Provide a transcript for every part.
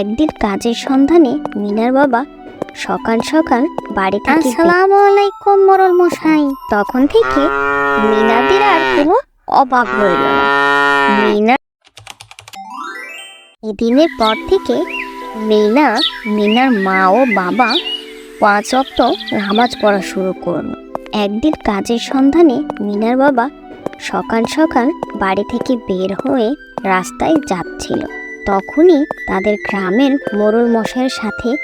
একদিন কাজের সন্ধানে মিনার বাবা সকাল সকাল বাড়ি থেকে বের- আসসালামু আলাইকুম মোরল মশাই। তখন থেকে মিনাদের আর কোনো অভাব রইল না মিনা এদিনের পর থেকে মিনা মিনার মা ও বাবা পাঁচ অক্ট নামাজ পড়া শুরু করল। একদিন কাজের সন্ধানে মিনার বাবা সকাল সকাল বাড়ি থেকে বের হয়ে রাস্তায় যাচ্ছিল। তখনই তাদের গ্রামের মোরল মশাইয়ের সাথে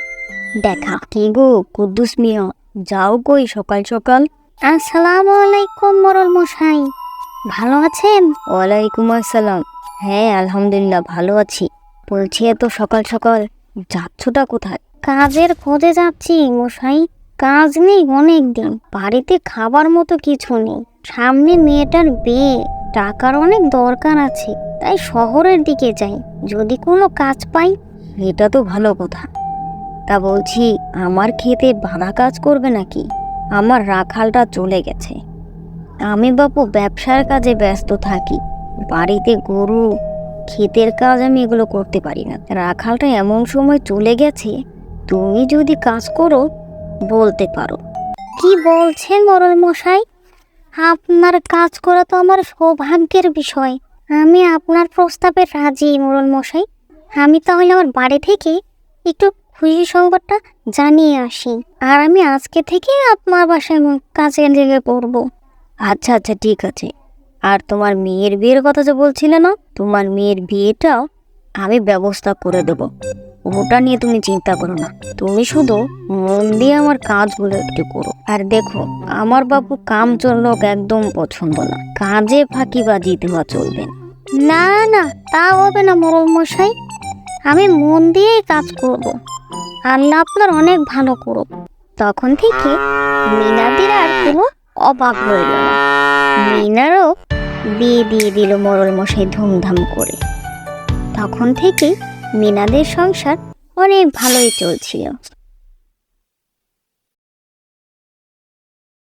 দেখা। কি গো কুদ্দুস মিয়া যাও কই সকাল সকাল? আসসালামু আলাইকুম মোরল মশাই। ভালো আছেন? ওয়ালাইকুম আসসালাম। হ্যাঁ আলহামদুলিল্লাহ ভালো আছি। বলছি এত সকাল সকাল যাচ্ছটা কোথায়? কাজের খোঁজে যাচ্ছি মশাই। কাজ নেই অনেক দিন বাড়িতে খাবার মতো কিছু নেই। সামনে মেয়েটার বিয়ে টাকার অনেক দরকার আছে। তাই শহরের দিকে যাই। যদি কোনো কাজ পাই। এটা তো ভালো কথা। তা বলছি আমার খেতে বাধা কাজ করবে নাকি? আমার রাখালটা চলে গেছে। আমি বাপু ব্যবসার কাজে ব্যস্ত থাকি। বাড়িতে গরু ক্ষেতের কাজ আমি এগুলো করতে পারি না। রাখালটা এমন সময় চলে গেছে তুমি যদি কাজ করো বলতে পারো। কি বলছেন মোরল মশাই আপনার কাজ করা তো আমার সৌভাগ্যের বিষয়। আমি আপনার প্রস্তাবে রাজি মোরল মশাই আমি তাহলে আমার বাড়ি থেকে একটু খুশি সংবাদটা জানিয়ে আসি। আর আমি আজকে থেকে আপনার বাসায় কাছে লেগে পড়ব। আচ্ছা আচ্ছা ঠিক আছে। আর তোমার মেয়ের বিয়ের কথা যে বলছিলে না, তোমার মেয়ের বিয়েটাও আমি ব্যবস্থা করে দেব। ওটা নিয়ে তুমি চিন্তা করো না। তুমি শুধু মন দিয়ে আমার কাজগুলো একটু করো। আর দেখো, আমার বাবু কাম লোক একদম পছন্দ না। কাজে ফাঁকিবাজি দেওয়া চলবে না। না তা হবে না মোরল মশাই। আমি মন দিয়েই কাজ করব। আল্লাহ আপনার অনেক ভালো করুক তখন থেকে মিনাদের আর কোনো অভাব রইল না। মিনারও বিয়ে দিয়ে দিল মরল মশাই ধুমধাম করে। তখন থেকে মিনাদের সংসার অনেক ভালোই চলছিল।